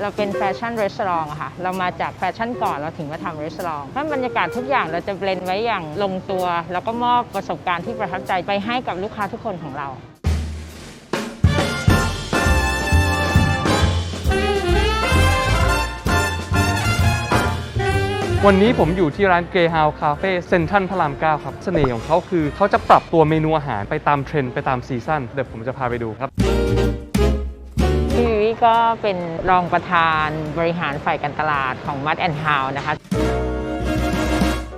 เราเป็นแฟชั่นรีสอร์ทอะค่ะ เรามาจากแฟชั่นก่อนเราถึงมาทำรีสอร์ทเพราะบรรยากาศทุกอย่างเราจะเบลนไว้อย่างลงตัว แล้วก็มอบประสบการณ์ที่ประทับใจไปให้กับลูกค้าทุกคนของเราวันนี้ผมอยู่ที่ร้าน Greyhound Cafe เซนทรัลพระราม9ครับ เสน่ห์ของเขาคือ เขาจะปรับตัวเมนูอาหารไปตามเทรนด์ไปตามซีซั่นเดี๋ยวผมจะพาไปดูครับ ก็เป็นรองประธานบริหารฝ่ายการตลาดของมัดแอนฮาวนะคะ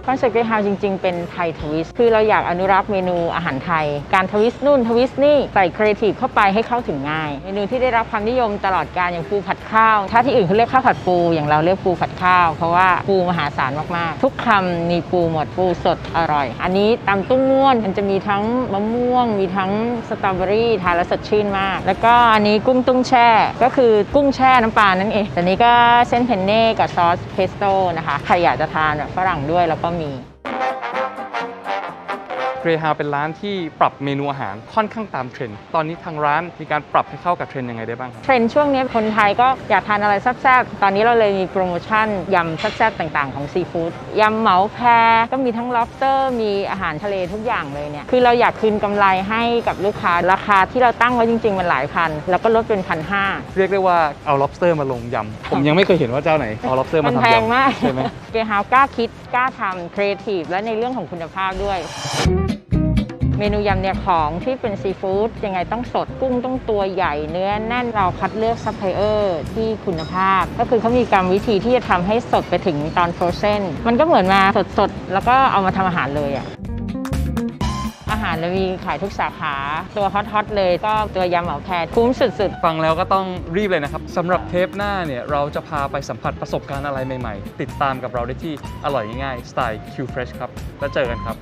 คอนเซ็ปต์เกรฮาวจริง ๆ เป็นไทยทวิสต์คือเราอยากอนุรักษ์เมนูอาหารไทย การทวิสต์นู่นทวิสต์นี่ใส่ครีเอทีฟเข้าไปให้เข้าถึงง่าย เมนูที่ได้รับความนิยมตลอดการอย่างปูผัดข้าว ถ้าที่อื่นเขาเรียกข้าวผัดปูอย่างเราเรียกปูผัดข้าว เพราะว่าปูมหาศาลมากๆ ทุกคำมีปูหมดปูสดอร่อย อันนี้ตำตุ้งม่วนมันจะมีทั้งมะม่วง มีทั้งสตรอเบอรี่ทานแล้วสดชื่นมาก แล้วก็อันนี้กุ้งตุ้งแช่ ก็คือกุ้งแช่น้ำปลานั่นเองแต่นี้ก็เส้นเพนเน่กับซอสเพสโต้นะคะใครอยากจะทานแบบฝรั่งด้วยแล้วก็มี Greyhound เป็นร้านที่ปรับเมนูอาหารค่อนข้างตามเทรนด์ตอนนี้ทางร้านมีการปรับให้เข้ากับเทรนด์ยังไงได้บ้างครับเทรนด์ช่วงนี้คนไทยก็อยากทานอะไรแซ่บๆ ตอนนี้เราเลยมีโปรโมชั่นยำแซ่บๆต่างๆของซีฟู้ดยำเหมาแพก็มีทั้ง lobster มีอาหารทะเลทุกอย่างเลยเนี่ยคือเราอยากคืนกำไรให้กับลูกค้าราคาที่เราตั้งไว้จริงๆมันหลายพัน แล้วก็ลดเป็นพันห้าเรียกได้ว่าเอา lobster มาลงยำผมยังไม่เคยเห็นว่าเจ้าไหนเอา lobster มามันทำแพงยำมากใช่ไหมเกฮาวกล้าคิดกล้าทำครีเอทีฟและในเรื่องของคุณภาพด้วย เมนูยำเนี่ยของที่เป็นซีฟู้ดยังไงต้องสดกุ้งต้องตัวใหญ่เนื้อแน่นเราคัดเลือกซัพพลายเออร์ที่คุณภาพ ก็คือเขามีกรรมวิธีที่จะทำให้สดไปถึงตอนฟรอเซนมันก็เหมือนมาสดๆ แล้วก็เอามาทำอาหารเลยอะอาหารเรามีขายทุกสาขา ตัวฮอตๆเลยก็ตัวยำเหมาแพรคุ้มสุดๆ ฟังแล้วก็ต้องรีบเลยนะครับสำหรับเทปหน้าเนี่ย เราจะพาไปสัมผัสประสบการณ์อะไรใหม่ๆ ติดตามกับเราได้ที่อร่อยง่ายสไตล์ Q Fresh ครับ แล้วเจอกันครับ